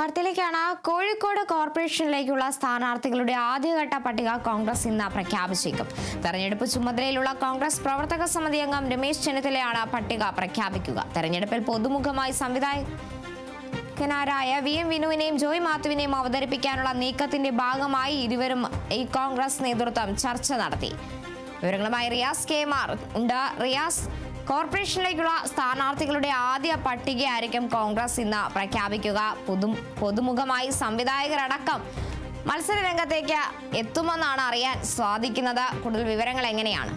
വാർത്തയിലേക്കാണ്. കോഴിക്കോട് കോർപ്പറേഷനിലേക്കുള്ള സ്ഥാനാർത്ഥികളുടെ ആദ്യഘട്ട പട്ടിക കോൺഗ്രസ് ഇന്ന് പ്രഖ്യാപിച്ചേക്കും. തെരഞ്ഞെടുപ്പ് ചുമതലയിലുള്ള കോൺഗ്രസ് പ്രവർത്തക സമിതി അംഗം രമേശ് ചെന്നിത്തലയാണ് പട്ടിക പ്രഖ്യാപിക്കുക. തെരഞ്ഞെടുപ്പിൽ പൊതുമുഖമായി സംവിധായകനായ വി എം വിനുവിനെയും ജോയ് മാത്യുവിനെയും അവതരിപ്പിക്കാനുള്ള നീക്കത്തിന്റെ ഭാഗമായി ഇരുവരും ഈ കോൺഗ്രസ് നേതൃത്വം ചർച്ച നടത്തി. വിവരങ്ങളുമായി റിയാസ് കെ മാർ ഉണ്ട്. റിയാസ് കോർപ്പറേഷനിലേക്കുള്ള സ്ഥാനാർത്ഥികളുടെ ആദ്യ പട്ടികയായിരിക്കും കോൺഗ്രസ് ഇന്ന് പ്രഖ്യാപിക്കുക. പുതു പൊതുമുഖമായി സംവിധായകരടക്കം മത്സര രംഗത്തേക്ക് എത്തുമെന്നാണ് അറിയാൻ സാധിക്കുന്നത്. കൂടുതൽ വിവരങ്ങൾ എങ്ങനെയാണ്?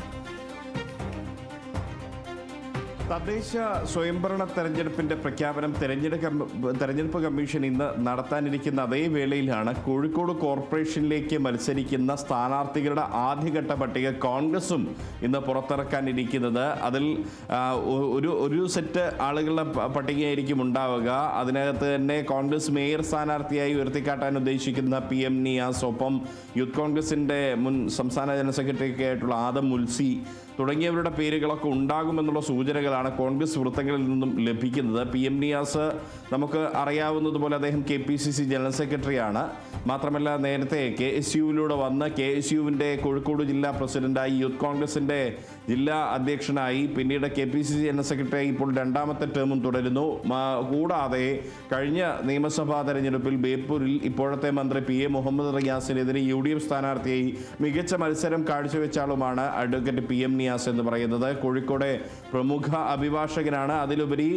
തദ്ദേശ സ്വയംഭരണ തെരഞ്ഞെടുപ്പിന്റെ പ്രഖ്യാപനം തെരഞ്ഞെടുപ്പ് തെരഞ്ഞെടുപ്പ് കമ്മീഷൻ ഇന്ന് നടത്താനിരിക്കുന്ന അതേ വേളയിലാണ് കോഴിക്കോട് കോർപ്പറേഷനിലേക്ക് മത്സരിക്കുന്ന സ്ഥാനാർത്ഥികളുടെ ആദ്യഘട്ട പട്ടിക കോൺഗ്രസും ഇന്ന് പുറത്തിറക്കാനിരിക്കുന്നത്. അതിൽ ഒരു ഒരു സെറ്റ് ആളുകളുടെ പട്ടികയായിരിക്കും ഉണ്ടാവുക. അതിനകത്ത് തന്നെ കോൺഗ്രസ് മേയർ സ്ഥാനാർത്ഥിയായി ഉയർത്തിക്കാട്ടാൻ ഉദ്ദേശിക്കുന്ന പി എം നിയാസ് ഒപ്പം യൂത്ത് കോൺഗ്രസിന്റെ മുൻ സംസ്ഥാന ജനറൽ സെക്രട്ടറിയൊക്കെ ആയിട്ടുള്ള ആദം മുൽസി തുടങ്ങിയവരുടെ പേരുകളൊക്കെ ഉണ്ടാകുമെന്നുള്ള സൂചനകളാണ് കോൺഗ്രസ് വൃത്തങ്ങളിൽ നിന്നും ലഭിക്കുന്നത്. പി എം നിയാസ് നമുക്ക് അറിയാവുന്നതുപോലെ അദ്ദേഹം K P C C general സെക്രട്ടറിയാണ്. മാത്രമല്ല നേരത്തെ കെ എസ് യുവിലൂടെ വന്ന് കെ എസ് യുവിന്റെ കോഴിക്കോട് ജില്ലാ പ്രസിഡന്റായി യൂത്ത് കോൺഗ്രസിന്റെ ജില്ലാ അധ്യക്ഷനായി പിന്നീട് K P C C general സെക്രട്ടറിയായി ഇപ്പോൾ രണ്ടാമത്തെ ടേമും തുടരുന്നു. കൂടാതെ കഴിഞ്ഞ നിയമസഭാ തെരഞ്ഞെടുപ്പിൽ ബേപ്പൂരിൽ ഇപ്പോഴത്തെ മന്ത്രി പി എ മുഹമ്മദ് റിയാസിനെതിരെ യു ഡി എഫ് സ്ഥാനാർത്ഥിയായി മികച്ച മത്സരം കാഴ്ചവെച്ചാളുമാണ് അഡ്വക്കേറ്റ് പി എം നിയാസ് എന്ന് പറയുന്നത്. കോഴിക്കോട് പ്രമുഖ അഭിഭാഷകനാണ്. അതിലുപരി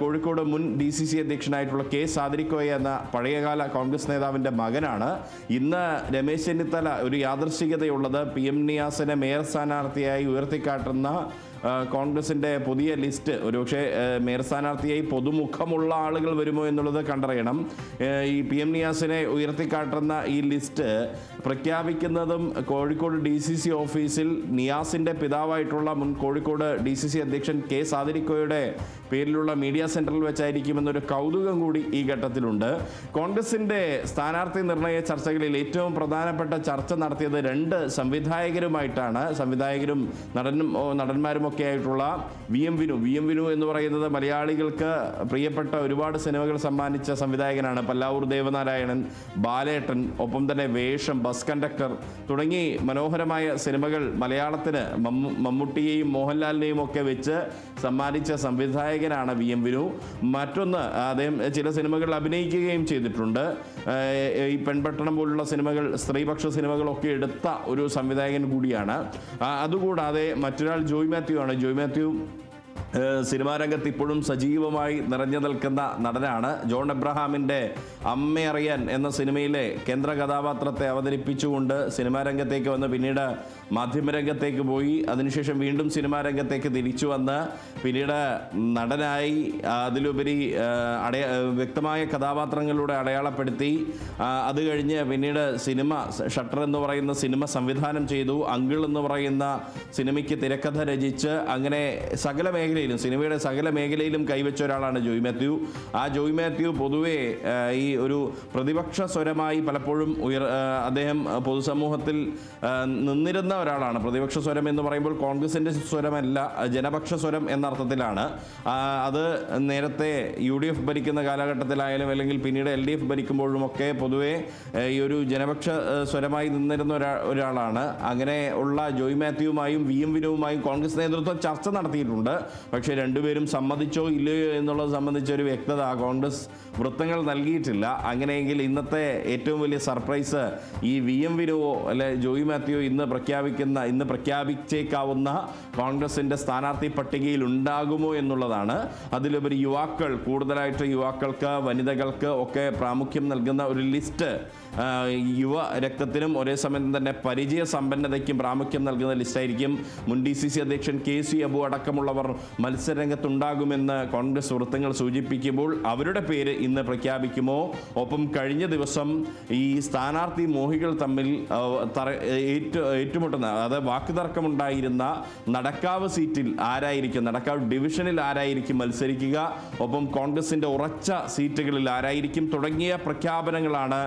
കോഴിക്കോട് മുൻ ഡി സി സി അധ്യക്ഷനായിട്ടുള്ള കെ സാദരിക്കോയ എന്ന പഴയകാല കോൺഗ്രസ് നേതാവിന്റെ മകനാണ്. ഇന്ന് രമേശ് ചെന്നിത്തല ഒരു യാദർശികതയുള്ളത് പി എം നിയാസിനെ മേയർ സ്ഥാനാർത്ഥിയായി ഉയർത്തിക്കാട്ടുന്ന ആ, കോൺഗ്രസിന്റെ പുതിയ ലിസ്റ്റ് ഒരുപക്ഷെ മേയർ സ്ഥാനാർത്ഥിയായി പൊതുമുഖമുള്ള ആളുകൾ വരുമോ എന്നുള്ളത് കണ്ടറിയണം. ഈ പി എം നിയാസിനെ ഉയർത്തിക്കാട്ടുന്ന ഈ ലിസ്റ്റ് പ്രഖ്യാപിക്കുന്നതും കോഴിക്കോട് ഡി സി സി ഓഫീസിൽ നിയാസിന്റെ പിതാവായിട്ടുള്ള മുൻ കോഴിക്കോട് ഡി സി സി അധ്യക്ഷൻ കെ സാദിരിക്കോയുടെ പേരിലുള്ള മീഡിയ സെന്ററിൽ വെച്ചായിരിക്കുമെന്നൊരു കൗതുകം കൂടി ഈ ഘട്ടത്തിലുണ്ട്. കോൺഗ്രസിന്റെ സ്ഥാനാർത്ഥി നിർണയ ചർച്ചകളിൽ ഏറ്റവും പ്രധാനപ്പെട്ട ചർച്ച നടത്തിയത് രണ്ട് സംവിധായകരുമായിട്ടാണ്. സംവിധായകരും നടനും നടന്മാരും ഒക്കെ ആയിട്ടുള്ള V M Vinu. V M Vinu എന്ന് പറയുന്നത് മലയാളികൾക്ക് പ്രിയപ്പെട്ട ഒരുപാട് സിനിമകൾ സമ്മാനിച്ച സംവിധായകനാണ് പല്ലാവൂർ ദേവനാരായണൻ ബാലേട്ടൻ ഒപ്പം തന്നെ വേഷം ബസ് കണ്ടക്ടർ തുടങ്ങി മനോഹരമായ സിനിമകൾ മലയാളത്തിന് മമ്മൂട്ടിയെയും മോഹൻലാലിനെയും ഒക്കെ വെച്ച് സമ്മാനിച്ച സംവിധായകനാണ് വി എം വിനു. മറ്റൊന്ന് അദ്ദേഹം ചില സിനിമകളിൽ അഭിനയിക്കുകയും ചെയ്തിട്ടുണ്ട്. ഈ പെൺപട്ടണം പോലുള്ള സിനിമകൾ സ്ത്രീപക്ഷ സിനിമകളൊക്കെ എടുത്ത ഒരു സംവിധായകൻ കൂടിയാണ്. അതുകൂടാതെ മറ്റൊരാൾ ജോയ് മാത്യു ആണ് ജോയ് മാത്യു. ഏഹ് സിനിമാ രംഗത്ത് ഇപ്പോഴും സജീവമായി നിറഞ്ഞു നിൽക്കുന്ന നടനാണ് ജോൺ എബ്രഹാമിന്റെ അമ്മയറിയാൻ എന്ന സിനിമയിലെ കേന്ദ്ര കഥാപാത്രത്തെ അവതരിപ്പിച്ചുകൊണ്ട് സിനിമാ രംഗത്തേക്ക് വന്ന് പിന്നീട് മാധ്യമരംഗത്തേക്ക് പോയി. അതിനുശേഷം വീണ്ടും സിനിമാ രംഗത്തേക്ക് തിരിച്ചു വന്ന് പിന്നീട് നടനായി അതിലുപരി അടയ വ്യക്തമായ കഥാപാത്രങ്ങളിലൂടെ അടയാളപ്പെടുത്തി. അത് കഴിഞ്ഞ് പിന്നീട് സിനിമ ഷട്ടർ എന്ന് പറയുന്ന സിനിമ സംവിധാനം ചെയ്തു. അങ്കിൾ എന്ന് പറയുന്ന സിനിമയ്ക്ക് തിരക്കഥ രചിച്ച് അങ്ങനെ സകല മേഖലയിലും സിനിമയുടെ സകല മേഖലയിലും കൈവച്ച ഒരാളാണ് ജോയ് മാത്യു. ആ ജോയ് മാത്യു പൊതുവെ ഈ ഒരു പ്രതിപക്ഷ സ്വരമായി പലപ്പോഴും ഉയർ അദ്ദേഹം പൊതുസമൂഹത്തിൽ നിന്നിരുന്ന ഒരാളാണ്. പ്രതിപക്ഷ സ്വരം എന്ന് പറയുമ്പോൾ കോൺഗ്രസിന്റെ സ്വരമല്ല ജനപക്ഷ സ്വരം എന്ന അർത്ഥത്തിലാണ് അത് നേരത്തെ യു ഡി എഫ് ഭരിക്കുന്ന കാലഘട്ടത്തിലായാലും അല്ലെങ്കിൽ പിന്നീട് എൽ ഡി എഫ് ഭരിക്കുമ്പോഴുമൊക്കെ പൊതുവെ ഈ ഒരു ജനപക്ഷ സ്വരമായി നിന്നിരുന്ന ഒരാ ഒരാളാണ്. അങ്ങനെ ഉള്ള ജോയ് മാത്യുവുമായും വി എം വിനുവുമായും കോൺഗ്രസ് നേതൃത്വം ചർച്ച നടത്തിയിട്ടുണ്ട്. പക്ഷേ രണ്ടുപേരും സമ്മതിച്ചോ ഇല്ലയോ എന്നുള്ളത് സംബന്ധിച്ച ഒരു വ്യക്തത കോൺഗ്രസ് വൃത്തങ്ങൾ നൽകിയിട്ടില്ല. അങ്ങനെയെങ്കിൽ ഇന്നത്തെ ഏറ്റവും വലിയ സർപ്രൈസ് ഈ വി എം വിനുവോ അല്ലെ ജോയി മാത്യുവോ ഇന്ന് പ്രഖ്യാപിക്കുന്ന ഇന്ന് പ്രഖ്യാപിച്ചേക്കാവുന്ന കോൺഗ്രസിന്റെ സ്ഥാനാർത്ഥി പട്ടികയിൽ ഉണ്ടാകുമോ എന്നുള്ളതാണ്. അതിലുപരി യുവാക്കൾ കൂടുതലായിട്ട് യുവാക്കൾക്ക് വനിതകൾക്ക് ഒക്കെ പ്രാമുഖ്യം നൽകുന്ന ഒരു ലിസ്റ്റ് യുവ രക്തത്തിനും ഒരേ സമയം തന്നെ പരിചയ സമ്പന്നതയ്ക്കും പ്രാമുഖ്യം നൽകുന്ന ലിസ്റ്റായിരിക്കും മുൻ ഡി സി സി അധ്യക്ഷൻ കെ സി അബു അടക്കമുള്ളവർ മത്സരരംഗത്തുണ്ടാകുമെന്ന് കോൺഗ്രസ് വൃത്തങ്ങൾ സൂചിപ്പിക്കുമ്പോൾ അവരുടെ പേര് ഇന്ന് പ്രഖ്യാപിക്കുമോ? ഒപ്പം കഴിഞ്ഞ ദിവസം ഈ സ്ഥാനാർത്ഥി മോഹികൾ തമ്മിൽ ഏറ്റുമുട്ടുന്ന അതായത് വാക്കുതർക്കമുണ്ടായിരുന്ന നടക്കാവ് സീറ്റിൽ ആരായിരിക്കും? നടക്കാവ് ഡിവിഷനിൽ ആരായിരിക്കും മത്സരിക്കുക? ഒപ്പം കോൺഗ്രസിന്റെ ഉറച്ച സീറ്റുകളിൽ ആരായിരിക്കും? തുടങ്ങിയ പ്രഖ്യാപനങ്ങളാണ്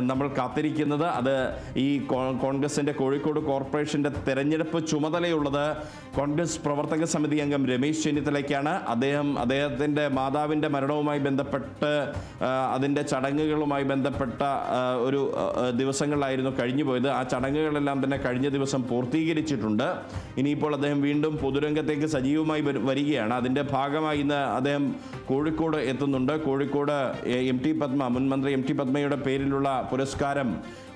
നമ്മൾ കാത്തിരിക്കുന്നത്. അത് ഈ കോൺഗ്രസിന്റെ കോഴിക്കോട് കോർപ്പറേഷന്റെ തെരഞ്ഞെടുപ്പ് ചുമതലയുള്ളത് കോൺഗ്രസ് പ്രവർത്തക സമിതി അംഗം രമേശ് ചെന്നിത്തലയ്ക്കാണ്. അദ്ദേഹം അദ്ദേഹത്തിന്റെ മാതാവിന്റെ മരണവുമായി ബന്ധപ്പെട്ട് അതിന്റെ ചടങ്ങുകളുമായി ബന്ധപ്പെട്ട ഒരു ദിവസങ്ങളിലായിരുന്നു കഴിഞ്ഞു പോയത് ആ ചടങ്ങുകളെല്ലാം തന്നെ കഴിഞ്ഞ ദിവസം പൂർത്തീകരിച്ചിട്ടുണ്ട്. ഇനിയിപ്പോൾ അദ്ദേഹം വീണ്ടും പൊതുരംഗത്തേക്ക് സജീവമായി വരികയാണ്. അതിന്റെ ഭാഗമായി ഇന്ന് അദ്ദേഹം കോഴിക്കോട് എത്തുന്നുണ്ട്. കോഴിക്കോട് എ- ടി പത്മ മുൻ മന്ത്രി എം ടി പത്മയുടെ പേരിലുള്ള പുരസ്കാരം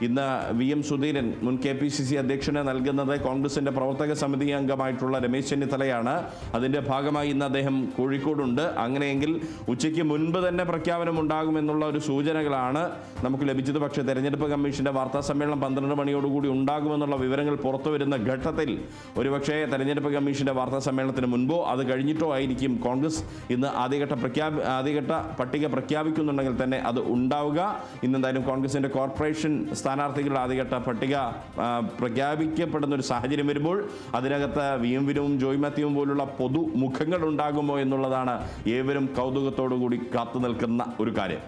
ഇന്ന് വി എം സുധീരൻ മുൻ കെ പി സി സി അധ്യക്ഷന് നൽകുന്നത് കോൺഗ്രസിന്റെ പ്രവർത്തക സമിതി അംഗമായിട്ടുള്ള രമേശ് ചെന്നിത്തലയാണ്. അതിന്റെ ഭാഗമായി ഇന്ന് അദ്ദേഹം കോഴിക്കോടുണ്ട്. അങ്ങനെയെങ്കിൽ ഉച്ചയ്ക്ക് മുൻപ് തന്നെ പ്രഖ്യാപനം ഉണ്ടാകുമെന്നുള്ള ഒരു സൂചനകളാണ് നമുക്ക് ലഭിച്ചത്. പക്ഷേ തെരഞ്ഞെടുപ്പ് കമ്മീഷന്റെ വാർത്താ സമ്മേളനം പന്ത്രണ്ട് മണിയോടുകൂടി ഉണ്ടാകുമെന്നുള്ള വിവരങ്ങൾ പുറത്തു വരുന്ന ഘട്ടത്തിൽ ഒരുപക്ഷേ തെരഞ്ഞെടുപ്പ് കമ്മീഷന്റെ വാർത്താ സമ്മേളനത്തിന് മുൻപോ അത് കഴിഞ്ഞിട്ടോ ആയിരിക്കും കോൺഗ്രസ് ഇന്ന് ആദ്യഘട്ട പ്രഖ്യാപി ആദ്യഘട്ട പട്ടിക പ്രഖ്യാപിക്കുന്നുണ്ടെങ്കിൽ തന്നെ അത് ഉണ്ടാവുക. ഇന്നെന്തായാലും കോൺഗ്രസിന്റെ കോർപ്പറേഷൻ സ്ഥാനാർത്ഥികളുടെ ആദ്യഘട്ട പട്ടിക പ്രഖ്യാപിക്കപ്പെടുന്ന ഒരു സാഹചര്യം വരുമ്പോൾ അതിനകത്ത് വി എം വിനും ജോയ് മാത്യുവും പോലുള്ള പൊതുമുഖങ്ങൾ ഉണ്ടാകുമോ എന്നുള്ളതാണ് ഏവരും കൗതുകത്തോടു കൂടി കാത്തു നിൽക്കുന്ന ഒരു കാര്യം.